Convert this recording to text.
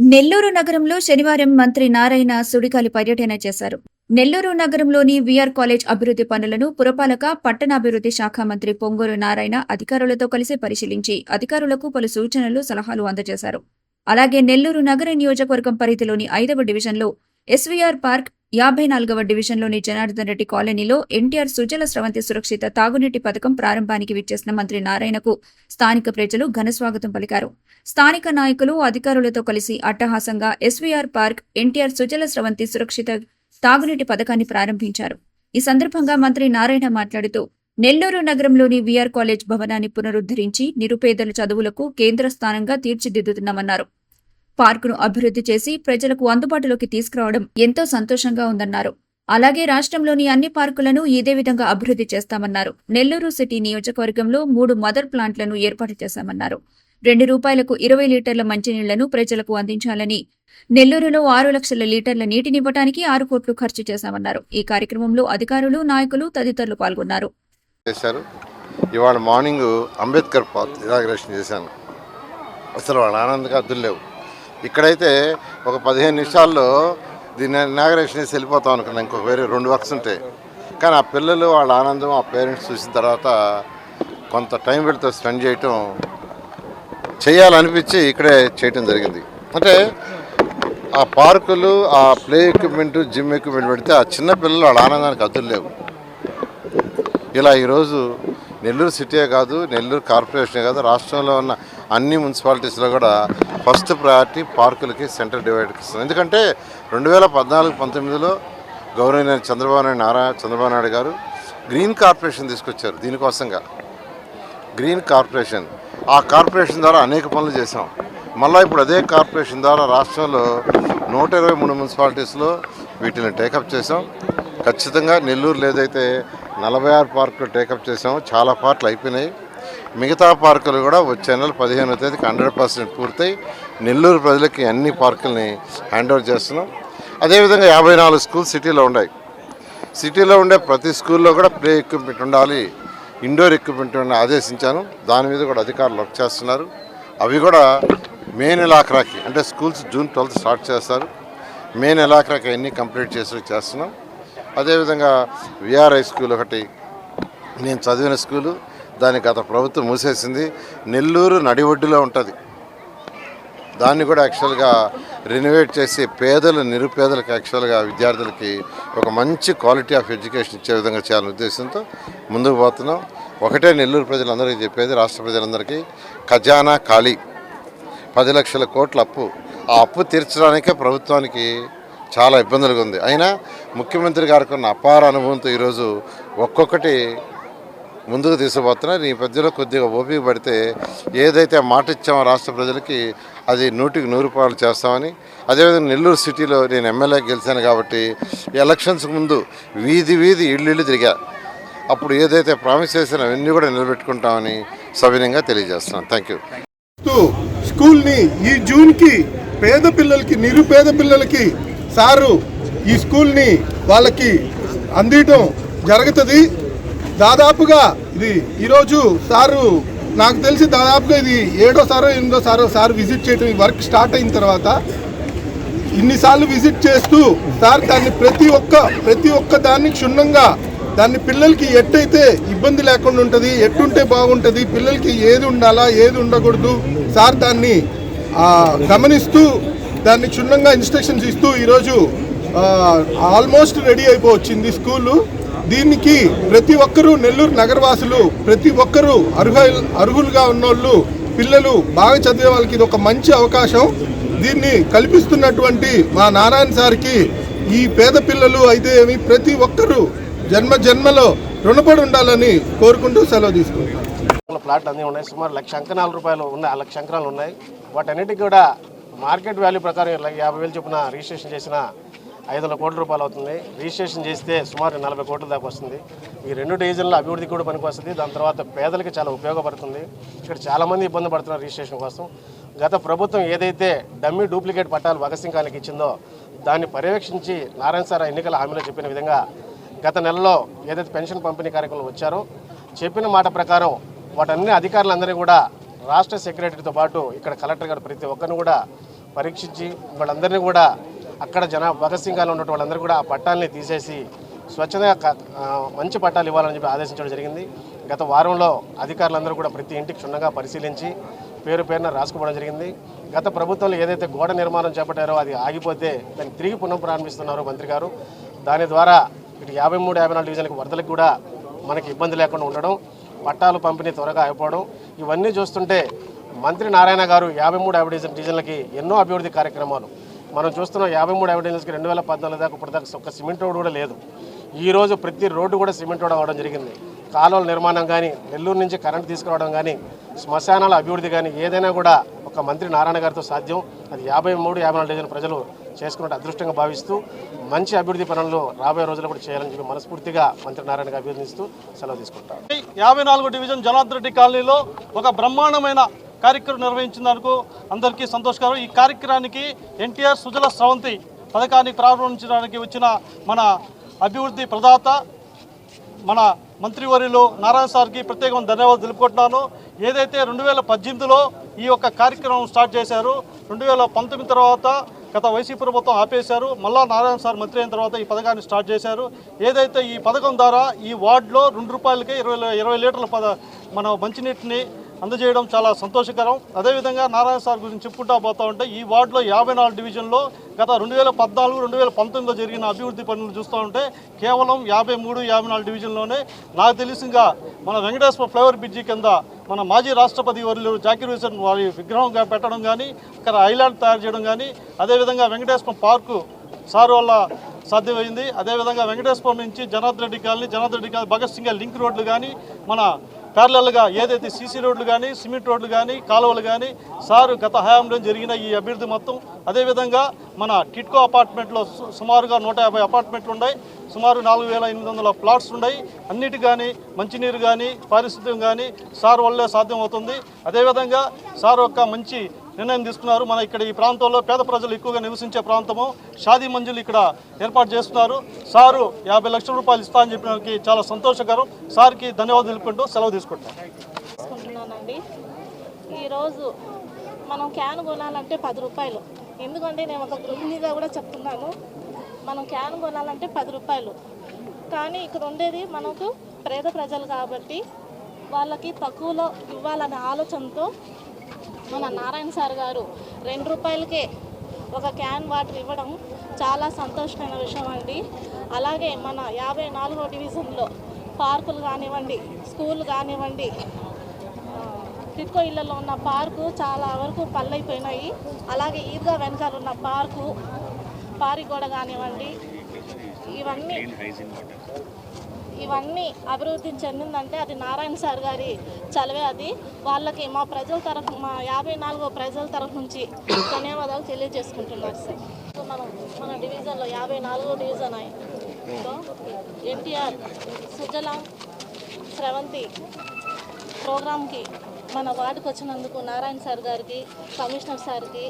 నెల్లూరు నగరంలో శనివారం మంత్రి నారాయణ సుడికాలి పర్యటన చేశారు. నెల్లూరు నగరంలోని విఆర్ కాలేజ్ అభివృద్ధి పనులను పురపాలక పట్టణాభివృద్ధి శాఖ మంత్రి పొంగూరు నారాయణ అధికారులతో కలిసి పరిశీలించి అధికారులకు పలు సూచనలు సలహాలు అందజేశారు. అలాగే నెల్లూరు నగర నియోజకవర్గం పరిధిలోని ఐదవ డివిజన్లో ఎస్వీఆర్ పార్క్ యాభై నాలుగవ డివిజన్లోని జనార్దన్ రెడ్డి కాలనీలో ఎన్టీఆర్ సుజల స్రవంతి సురక్షిత తాగునీటి పథకం ప్రారంభానికి విచ్చేసిన మంత్రి నారాయణకు స్థానిక ప్రజలు ఘనస్వాగతం పలికారు. స్థానిక నాయకులు అధికారులతో కలిసి అట్టహాసంగా SVR park NTR Sujala Sravanthi సురక్షిత తాగునీటి పథకాన్ని ప్రారంభించారు. ఈ సందర్భంగా మంత్రి నారాయణ మాట్లాడుతూ నెల్లూరు నగరంలోని విఆర్ కాలేజ్ భవనాన్ని పునరుద్ధరించి నిరుపేదల చదువులకు కేంద్ర స్థానంగా తీర్చిదిద్దుతున్నామన్నారు. పార్కును అభివృద్ధి చేసి ప్రజలకు అందుబాటులోకి తీసుకురావడం ఎంతో సంతోషంగా ఉందన్నారు. అలాగే రాష్ట్రంలోని అన్ని పార్కులను ఇదే విధంగా అభివృద్ధి చేస్తామన్నారు. నెల్లూరు సిటీ నియోజకవర్గంలో మూడు మదర్ ప్లాంట్లను ఏర్పాటు చేశామన్నారు. రెండు రూపాయలకు ఇరవై లీటర్ల మంచినీళ్ళను ప్రజలకు అందించాలని నెల్లూరులో ఆరు లక్షల లీటర్ల నీటినివ్వడానికి ఆరు కోట్లు ఖర్చు చేశామన్నారు. ఈ కార్యక్రమంలో అధికారులు నాయకులు తదితరులు పాల్గొన్నారు. ఇవాళ మార్నింగ్ అంబేద్కర్ పాత్ ఇనాగ్రేషన్ చేశాను. అసలు వాళ్ళ ఆనందంగా అద్దులు లేవు. ఇక్కడైతే ఒక పదిహేను నిమిషాల్లో దీన్ని ఇనాగరేషన్ వేసి వెళ్ళిపోతాం అనుకున్నాను ఇంకొక వేరే రెండు వర్క్స్ ఉంటాయి. కానీ ఆ పిల్లలు వాళ్ళ ఆనందం ఆ పేరెంట్స్ చూసిన తర్వాత కొంత టైం పెడితే స్పెండ్ చేయటం చేయాలనిపించి ఇక్కడే చేయటం జరిగింది. అంటే ఆ పార్కులు ఆ ప్లే ఎక్విప్మెంట్ జిమ్ ఎక్విప్మెంట్ పెడితే ఆ చిన్న పిల్లలు వాళ్ళ ఆనందానికి అద్దులు లేవు. ఇలా ఈరోజు నెల్లూరు సిటీయే కాదు నెల్లూరు కార్పొరేషనే కాదు రాష్ట్రంలో ఉన్న అన్ని మున్సిపాలిటీస్లో కూడా ఫస్ట్ ప్రయారిటీ పార్కులకి సెంటర్ డివైడ్కి ఇస్తుంది ఎందుకంటే రెండు వేల పద్నాలుగు పంతొమ్మిదిలో గౌరవనీయ చంద్రబాబు నాయుడు నారా చంద్రబాబు నాయుడు గారు గ్రీన్ కార్పొరేషన్ తీసుకొచ్చారు దీనికోసంగా. గ్రీన్ కార్పొరేషన్ ఆ కార్పొరేషన్ ద్వారా అనేక పనులు చేసాం మళ్ళీ ఇప్పుడు అదే కార్పొరేషన్ ద్వారా రాష్ట్రంలో నూట ఇరవై మూడు మున్సిపాలిటీస్లో వీటిని టేకప్ చేసాం ఖచ్చితంగా నెల్లూరులో ఏదైతే నలభై ఆరు పార్కులు టేకప్ చేసామో చాలా పార్కులు అయిపోయినాయి. మిగతా పార్కులు కూడా వచ్చే నెల పదిహేనవ తేదీకి హండ్రెడ్ పర్సెంట్ పూర్తయి నెల్లూరు ప్రజలకి అన్ని పార్కుల్ని హ్యాండ్ ఓవర్ చేస్తున్నాం. అదేవిధంగా యాభై నాలుగు స్కూల్స్ సిటీలో ఉన్నాయి. సిటీలో ఉండే ప్రతి స్కూల్లో కూడా ప్లే ఎక్విప్మెంట్ ఉండాలి. ఇండోర్ ఎక్విప్మెంట్ ఉండాలని ఆదేశించాను. దాని మీద కూడా అధికారులు వర్క్ చేస్తున్నారు. అవి కూడా మే నెలాఖరాకి అంటే స్కూల్స్ జూన్ ట్వెల్త్ స్టార్ట్ చేస్తారు. మే నెలాఖరాకి అన్నీ కంప్లీట్ చేసి చేస్తున్నాం. అదేవిధంగా విఆర్ఐ స్కూల్ ఒకటి నేను చదివిన స్కూలు దాన్ని గత ప్రభుత్వం మూసేసింది. నెల్లూరు నడివొడ్డులో ఉంటుంది. దాన్ని కూడా యాక్చువల్గా రెనోవేట్ చేసి పేదలు నిరుపేదలకు యాక్చువల్గా విద్యార్థులకి ఒక మంచి క్వాలిటీ ఆఫ్ ఎడ్యుకేషన్ ఇచ్చే విధంగా చేయాలనే ఉద్దేశంతో ముందుకు పోతున్నాం. ఒకటే నెల్లూరు ప్రజలందరికీ చెప్పేది రాష్ట్ర ప్రజలందరికీ ఖజానా ఖాళీ. పది లక్షల కోట్ల అప్పు. ఆ అప్పు తీర్చడానికే ప్రభుత్వానికి చాలా ఇబ్బందులుగా ఉంది. అయినా ముఖ్యమంత్రి గారికి ఉన్న అపార అనుభవంతో ఈరోజు ఒక్కొక్కటి ముందుకు తీసుకుపోతున్నారు ఈ మధ్యలో కొద్దిగా ఓపిక పడితే ఏదైతే మాట ఇచ్చామో రాష్ట్ర ప్రజలకి అది నూటికి నూరు రూపాయలు చేస్తామని. అదేవిధంగా నెల్లూరు సిటీలో నేను ఎమ్మెల్యే గెలిచాను కాబట్టి ఎలక్షన్స్ ముందు వీధి వీధి ఇళ్ళు ఇళ్ళు తిరిగా. అప్పుడు ఏదైతే ప్రామిస్ చేసిన అవన్నీ కూడా నిలబెట్టుకుంటామని సవినయంగా తెలియజేస్తున్నాను. Thank you. స్కూల్ని ఈ జూన్కి పేద పిల్లలకి నిరుపేద పిల్లలకి సారు ఈ స్కూల్ని వాళ్ళకి అందియటం జరుగుతుంది. దాదాపుగా ఇది ఈరోజు సారు నాకు తెలిసి దాదాపుగా ఇది ఏడో సారో ఎనిమిదో సారో సార్ విజిట్ చేయటం ఈ వర్క్ స్టార్ట్ అయిన తర్వాత ఇన్నిసార్లు విజిట్ చేస్తూ సార్ దాన్ని ప్రతి ఒక్క ప్రతి ఒక్క దాన్ని క్షుణ్ణంగా దాన్ని పిల్లలకి ఎట్టయితే ఇబ్బంది లేకుండా ఉంటుంది ఎట్టుంటే బాగుంటుంది పిల్లలకి ఏది ఉండాలా ఏది ఉండకూడదు సార్ దాన్ని గమనిస్తూ దాన్ని క్షుణ్ణంగా ఇన్స్ట్రక్షన్స్ ఇస్తూ ఈరోజు ఆల్మోస్ట్ రెడీ అయిపోవచ్చింది స్కూలు. దీనికి ప్రతి ఒక్కరూ నెల్లూరు నగరవాసులు ప్రతి ఒక్కరూ అర్హ అర్హులుగా ఉన్నోళ్ళు పిల్లలు బాగా చదివే వాళ్ళకి ఇది ఒక మంచి అవకాశం. దీన్ని కల్పిస్తున్నటువంటి మా నారాయణ సార్కి ఈ పేద పిల్లలు అయితే ఏమి ప్రతి ఒక్కరూ జన్మ జన్మలో రుణపడి ఉండాలని కోరుకుంటూ సెలవు తీసుకుంటాం ప్లాట్ అన్నీ ఉన్నాయి. సుమారు లక్ష అంకణాల రూపాయలు ఉన్నాయి ఆ లక్ష అంకణాలు ఉన్నాయి. వాటన్నిటికీ కూడా మార్కెట్ వాల్యూ ప్రకారం ఇలా యాభై వేలు చొప్పున రిజిస్ట్రేషన్ చేసిన ఐదు వందల కోట్ల రూపాయలు అవుతుంది. రిజిస్ట్రేషన్ చేస్తే సుమారు నలభై కోట్ల దాకా వస్తుంది. ఈ రెండు డివిజన్ల అభివృద్ధి కూడా పనికి వస్తుంది దాని తర్వాత పేదలకు చాలా ఉపయోగపడుతుంది. ఇక్కడ చాలామంది ఇబ్బంది పడుతున్నారు రిజిస్ట్రేషన్ కోసం. గత ప్రభుత్వం ఏదైతే డమ్మీ డూప్లికేట్ పట్టాలు భగత్ సింగ్ ఖాన్కి ఇచ్చిందో దాన్ని పర్యవేక్షించి నారాయణ సార్ ఎన్నికల హామీలో చెప్పిన విధంగా గత నెలలో ఏదైతే పెన్షన్ పంపిణీ కార్యక్రమం వచ్చారో చెప్పిన మాట ప్రకారం వాటన్ని అధికారులందరినీ కూడా రాష్ట్ర సెక్రటరీతో పాటు ఇక్కడ కలెక్టర్ గారు ప్రతి ఒక్కరిని కూడా పరీక్షించి వాళ్ళందరినీ కూడా అక్కడ జన భగత్ సింగ్ గారు వాళ్ళందరూ కూడా ఆ పట్టాలని తీసేసి స్వచ్ఛంగా మంచి పట్టాలు ఇవ్వాలని చెప్పి ఆదేశించడం జరిగింది. గత వారంలో అధికారులందరూ కూడా ప్రతి ఇంటికి క్షుణ్ణంగా పరిశీలించి పేరు పేరున రాసుకోవడం జరిగింది. గత ప్రభుత్వంలో ఏదైతే గోడ నిర్మాణం చేపట్టారో అది ఆగిపోతే దాన్ని తిరిగి పునః ప్రారంభిస్తున్నారు మంత్రి గారు. దాని ద్వారా ఇటు యాభై మూడు యాభై నాలుగు డివిజన్లకు వరదలకు కూడా మనకి ఇబ్బంది లేకుండా ఉండడం పట్టాలు పంపిణీ త్వరగా అయిపోవడం ఇవన్నీ చూస్తుంటే మంత్రి నారాయణ గారు యాభై మూడు యాభై డివిజన్ డివిజన్లకి ఎన్నో అభివృద్ధి కార్యక్రమాలు మనం చూస్తున్నాం యాభై మూడు యాభై రెండు వేల పద్నాలుగు దాకా ఇప్పటిదాకా ఒక్క సిమెంట్ రోడ్డు కూడా లేదు. ఈ రోజు ప్రతి రోడ్డు కూడా సిమెంట్ రోడ్ అవ్వడం జరిగింది. కాలువల నిర్మాణం కానీ నెల్లూరు నుంచి కరెంట్ తీసుకురావడం కానీ శ్మశానాల అభివృద్ధి కానీ ఏదైనా కూడా ఒక మంత్రి నారాయణ గారితో సాధ్యం. అది యాభై మూడు యాభై నాలుగు డివిజన్ ప్రజలు చేసుకున్నట్టు అదృష్టంగా భావిస్తూ మంచి అభివృద్ధి పనులు రాబోయే రోజుల్లో కూడా చేయాలని చెప్పి మనస్ఫూర్తిగా మంత్రి నారాయణ గారు అభినందిస్తూ సెలవు తీసుకుంటారు యాభై నాలుగు డివిజన్ జనార్దన్ రెడ్డి కాలనీలో ఒక బ్రహ్మాండమైన కార్యక్రమం నిర్వహించినందుకు అందరికీ సంతోషకరం. ఈ కార్యక్రమానికి ఎన్టీఆర్ సుజల స్రవంతి పథకాన్ని ప్రారంభించడానికి వచ్చిన మన అభివృద్ధి ప్రదాత మన మంత్రివర్యులు నారాయణ సార్కి ప్రత్యేకమైన ధన్యవాదాలు తెలుపుకుంటున్నాను. ఏదైతే రెండు వేల పద్దెనిమిదిలో ఈ యొక్క కార్యక్రమం స్టార్ట్ చేశారు రెండు వేల పంతొమ్మిది తర్వాత గత వైసీపీ ప్రభుత్వం ఆపేశారు మళ్ళా నారాయణ సార్ మంత్రి అయిన తర్వాత ఈ పథకాన్ని స్టార్ట్ చేశారు. ఏదైతే ఈ పథకం ద్వారా ఈ వార్డులో రెండు రూపాయలకే ఇరవై ఇరవై లీటర్ల పద మన మంచినీటిని అందజేయడం చాలా సంతోషకరం. అదేవిధంగా నారాయణ సార్ గురించి చెప్పుకుంటా పోతా ఉంటే ఈ వార్డులో యాభై నాలుగు డివిజన్లో గత రెండు వేల పద్నాలుగు రెండు వేల పంతొమ్మిదిలో జరిగిన అభివృద్ధి పనులు చూస్తూ ఉంటే కేవలం యాభై మూడు యాభై నాలుగు డివిజన్లోనే నాకు తెలిసింగా మన వెంకటేశ్వర ఫ్లైఓవర్ బ్రిడ్జి కింద మన మాజీ రాష్ట్రపతి వర్యులు జాకిర్ హుసేన్ వారి విగ్రహం పెట్టడం కానీ ఇక్కడ ఐలాండ్ తయారు చేయడం కానీ అదేవిధంగా వెంకటేశ్వరం పార్కు సార్ వల్ల సాధ్యమైంది. అదేవిధంగా వెంకటేశ్వరం నుంచి Janardhan Reddy colony Janardhan Reddy colony Bhagat Singh link రోడ్లు కానీ మన ప్యారలల్గా ఏదైతే సీసీ రోడ్లు కానీ సిమెంట్ రోడ్లు కానీ కాలువలు కానీ సారు గత హయాంలో జరిగిన ఈ అభివృద్ధి మొత్తం అదేవిధంగా మన టిట్కో అపార్ట్మెంట్లో సు- సుమారుగా నూట యాభై అపార్ట్మెంట్లు ఉన్నాయి. సుమారు నాలుగు వేల ఎనిమిది వందల ప్లాట్స్ ఉన్నాయి. అన్నిటి కానీ మంచినీరు కానీ పారిశుద్ధ్యం కానీ సార్ వల్లే సాధ్యం అవుతుంది అదేవిధంగా సార్ యొక్క మంచి నిర్ణయం తీసుకున్నారు. మన ఇక్కడ ఈ ప్రాంతంలో పేద ప్రజలు ఎక్కువగా నివసించే ప్రాంతము. షాదీ మంజులు ఇక్కడ ఏర్పాటు చేస్తున్నారు. సారు యాభై లక్షల రూపాయలు ఇస్తా అని చెప్పినకి చాలా సంతోషకరం. సార్కి ధన్యవాదాలు తెలుపుకుంటూ సెలవు తీసుకుంటాం తీసుకుంటున్నానండి. ఈరోజు మనం క్యాన్ కొనాలంటే పది రూపాయలు. ఎందుకంటే నేను ఒక గృహిణిగా కూడా చెప్తున్నాను. మనం క్యాన్ కొనాలంటే పది రూపాయలు. కానీ ఇక్కడ ఉండేది మనకు పేద ప్రజలు కాబట్టి వాళ్ళకి తక్కువలో ఇవ్వాలనే ఆలోచనతో మన నారాయణ సార్ గారు రెండు రూపాయలకే ఒక క్యాన్ వాటర్ ఇవ్వడం చాలా సంతోషమైన విషయం అండి. అలాగే మన యాభై నాలుగో డివిజన్లో పార్కులు కానివ్వండి స్కూల్ కానివ్వండి టిట్కో ఇళ్ళలో ఉన్న పార్కు చాలా వరకు పల్లైపోయినాయి. అలాగే ఈద్గా వెనకాల ఉన్న పార్కు పారిగోడ కానివ్వండి ఇవన్నీ ఇవన్నీ అభివృద్ధి చెందిందంటే అది నారాయణ సార్ గారి చలవే అది. వాళ్ళకి మా ప్రజల తరఫు మా యాభై నాలుగో ప్రజల తరఫు నుంచి ధన్యవాదాలు తెలియజేసుకుంటున్నారు సార్. సో మనం మన డివిజన్లో యాభై నాలుగో డివిజన్ అయి ఎన్టీఆర్ సుజలాం స్రవంతి ప్రోగ్రామ్కి మన వార్డుకు వచ్చినందుకు నారాయణ సార్ గారికి కమిషనర్ సార్కి